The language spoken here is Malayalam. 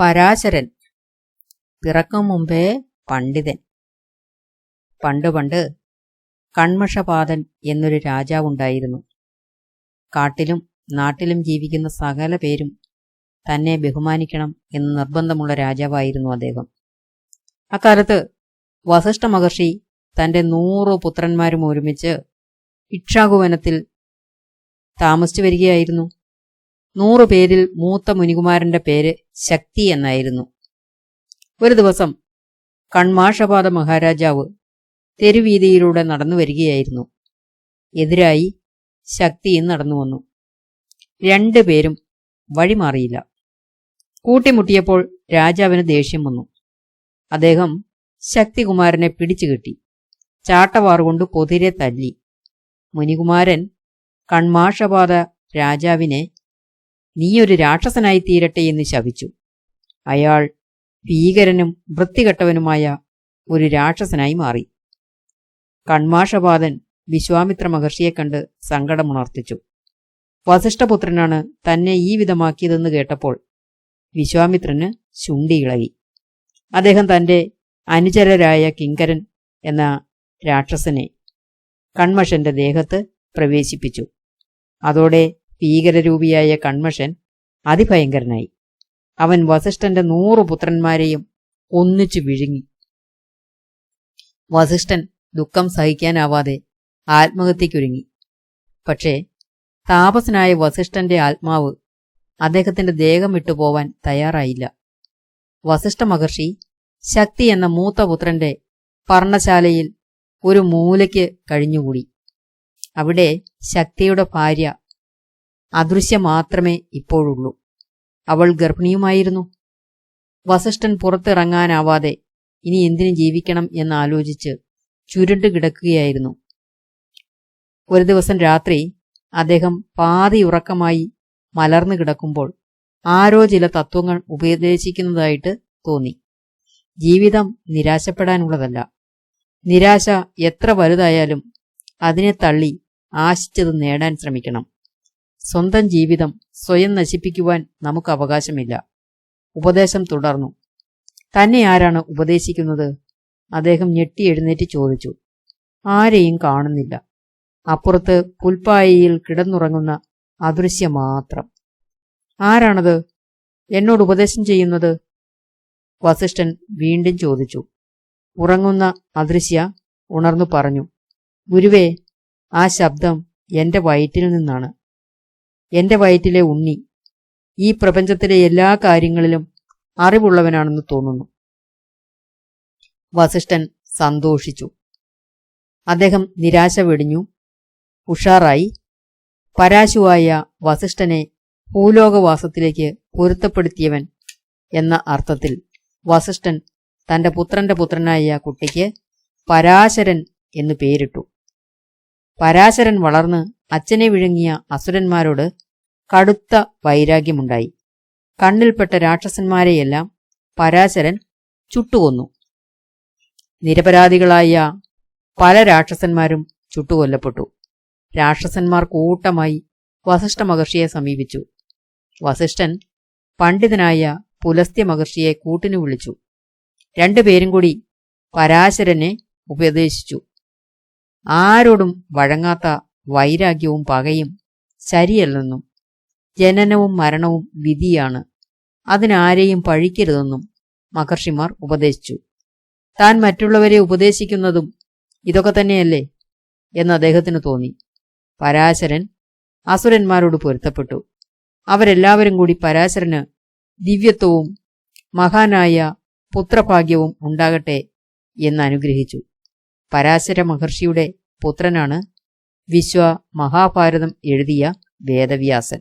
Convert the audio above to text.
പരാശരൻ. പിറക്കും മുമ്പേ പണ്ഡിതൻ. പണ്ട് പണ്ട് കൺമഷപാതൻ എന്നൊരു രാജാവുണ്ടായിരുന്നു കാട്ടിലും നാട്ടിലും ജീവിക്കുന്ന സകല പേരും തന്നെ ബഹുമാനിക്കണം എന്ന് നിർബന്ധമുള്ള രാജാവായിരുന്നു അദ്ദേഹം. അക്കാലത്ത് വസിഷ്ഠ മഹർഷി തന്റെ നൂറു പുത്രന്മാരും ഒരുമിച്ച് ഇക്ഷാകുവനത്തിൽ താമസിച്ചു വരികയായിരുന്നു. നൂറു പേരിൽ മൂത്ത മുനികുമാരന്റെ പേര് ശക്തി എന്നായിരുന്നു. ഒരു ദിവസം കൺമാഷപാത മഹാരാജാവ് തെരുവീതിയിലൂടെ നടന്നു വരികയായിരുന്നു. എതിരായി ശക്തിയും നടന്നു വന്നു. രണ്ടുപേരും വഴിമാറിയില്ല കൂട്ടിമുട്ടിയപ്പോൾ രാജാവിന് ദേഷ്യം വന്നു. അദ്ദേഹം ശക്തികുമാരനെ പിടിച്ചു കെട്ടി ചാട്ടവാറുകൊണ്ട് പൊതിരെ തല്ലി. മുനികുമാരൻ കൺമാഷപാത രാജാവിനെ നീയൊരു രാക്ഷസനായി തീരട്ടെ എന്ന് ശപിച്ചു. അയാൾ ഭീകരനും വൃത്തികെട്ടവനുമായ ഒരു രാക്ഷസനായി മാറി. കൺമാഷപാതൻ വിശ്വാമിത്ര മഹർഷിയെ കണ്ട് സങ്കടമുണർത്തിച്ചു. വസിഷ്ഠപുത്രനാണ് തന്നെ ഈ വിധമാക്കിയതെന്ന് കേട്ടപ്പോൾ വിശ്വാമിത്രന് ശുണ്ടിയിളകി അദ്ദേഹം തന്റെ അനുചരരായ കിങ്കരൻ എന്ന രാക്ഷസനെ കൺമഷന്റെ ദേഹത്ത് പ്രവേശിപ്പിച്ചു. അതോടെ ഭീകരരൂപിയായ കൺമഷൻ അതിഭയങ്കരനായി. അവൻ വസിഷ്ഠന്റെ നൂറു പുത്രന്മാരെയും ഒന്നിച്ചു വിഴുങ്ങി. വസിഷ്ഠൻ ദുഃഖം സഹിക്കാനാവാതെ ആത്മഹത്യക്കൊരുങ്ങി പക്ഷേ താപസനായ വസിഷ്ഠന്റെ ആത്മാവ് അദ്ദേഹത്തിന്റെ ദേഹം വിട്ടുപോവാൻ തയ്യാറായില്ല. വസിഷ്ഠ മഹർഷി ശക്തി എന്ന മൂത്ത പുത്രന്റെ പർണശാലയിൽ ഒരു മൂലയ്ക്ക് കഴിഞ്ഞുകൂടി. അവിടെ ശക്തിയുടെ ഭാര്യ അദൃശ്യ മാത്രമേ ഇപ്പോഴുള്ളൂ. അവൾ ഗർഭിണിയുമായിരുന്നു. വസിഷ്ഠൻ പുറത്തിറങ്ങാനാവാതെ ഇനി എന്തിനു ജീവിക്കണം എന്നാലോചിച്ച് ചുരുണ്ടു കിടക്കുകയായിരുന്നു. ഒരു ദിവസം രാത്രി അദ്ദേഹം പാതി ഉറക്കമായി മലർന്നു കിടക്കുമ്പോൾ ആരോ ചില തത്വങ്ങൾ ഉപദേശിക്കുന്നതായിട്ട് തോന്നി. ജീവിതം നിരാശപ്പെടാനുള്ളതല്ല. നിരാശ എത്ര വലുതായാലും അതിനെ തള്ളി ആശിച്ചത് നേടാൻ ശ്രമിക്കണം. സ്വന്തം ജീവിതം സ്വയം നശിപ്പിക്കുവാൻ നമുക്ക് അവകാശമില്ല. ഉപദേശം തുടർന്നു. തന്നെ ആരാണ് ഉപദേശിക്കുന്നത്? അദ്ദേഹം ഞെട്ടി എഴുന്നേറ്റ് ചോദിച്ചു. ആരെയും കാണുന്നില്ല. അപ്പുറത്ത് പുൽപ്പായയിൽ കിടന്നുറങ്ങുന്ന അദൃശ്യ മാത്രം. ആരാണത്? എന്നോട് ഉപദേശം ചെയ്യുന്നത്? വസിഷ്ഠൻ വീണ്ടും ചോദിച്ചു. ഉറങ്ങുന്ന അദൃശ്യ ഉണർന്നു പറഞ്ഞു. ഗുരുവേ ആ ശബ്ദം എന്റെ വയറ്റിൽ നിന്നാണ്. എന്റെ വയറ്റിലെ ഉണ്ണി. ഈ പ്രപഞ്ചത്തിലെ എല്ലാ കാര്യങ്ങളിലും അറിവുള്ളവനാണെന്ന് തോന്നുന്നു. വസിഷ്ഠൻ സന്തോഷിച്ചു. അദ്ദേഹം നിരാശ വെടിഞ്ഞു. ഉഷാറായി. പരാശുവായ വസിഷ്ഠനെ ഭൂലോകവാസത്തിലേക്ക് പൊരുത്തപ്പെടുത്തിയവൻ എന്ന അർത്ഥത്തിൽ വസിഷ്ഠൻ തന്റെ പുത്രന്റെ പുത്രനായ കുട്ടിക്ക് പരാശരൻ എന്നു പേരിട്ടു. പരാശരൻ വളർന്ന് അച്ഛനെ വിഴുങ്ങിയ അസുരന്മാരോട് കടുത്ത വൈരാഗ്യമുണ്ടായി. കണ്ണിൽപ്പെട്ട രാക്ഷസന്മാരെയെല്ലാം പരാശരൻ ചുട്ടുകൊന്നു. നിരപരാധികളായ പല രാക്ഷസന്മാരും ചുട്ടുകൊല്ലപ്പെട്ടു. രാക്ഷസന്മാർ കൂട്ടമായി വസിഷ്ഠ മഹർഷിയെ സമീപിച്ചു. വസിഷ്ഠൻ പണ്ഡിതനായ പുലസ്ത്യ മഹർഷിയെ കൂട്ടിനു വിളിച്ചു. രണ്ടുപേരും കൂടി പരാശരനെ ഉപദേശിച്ചു. ആരോടും വഴങ്ങാത്ത വൈരാഗ്യവും പകയും ശരിയല്ലെന്നും ജനനവും മരണവും വിധിയാണ്. അതിനാരെയും പഴിക്കരുതെന്നും മഹർഷിമാർ ഉപദേശിച്ചു. താൻ മറ്റുള്ളവരെ ഉപദേശിക്കുന്നതും ഇതൊക്കെ തന്നെയല്ലേ എന്ന് അദ്ദേഹത്തിന് തോന്നി. പരാശരൻ അസുരന്മാരോട് പൊരുത്തപ്പെട്ടു. അവരെല്ലാവരും കൂടി പരാശരന് ദിവ്യത്വവും മഹാനായ പുത്രഭാഗ്യവും ഉണ്ടാകട്ടെ എന്ന് അനുഗ്രഹിച്ചു. പരാശര മഹർഷിയുടെ പുത്രനാണ് വിശ്വ മഹാഭാരതം എഴുതിയ വേദവ്യാസൻ.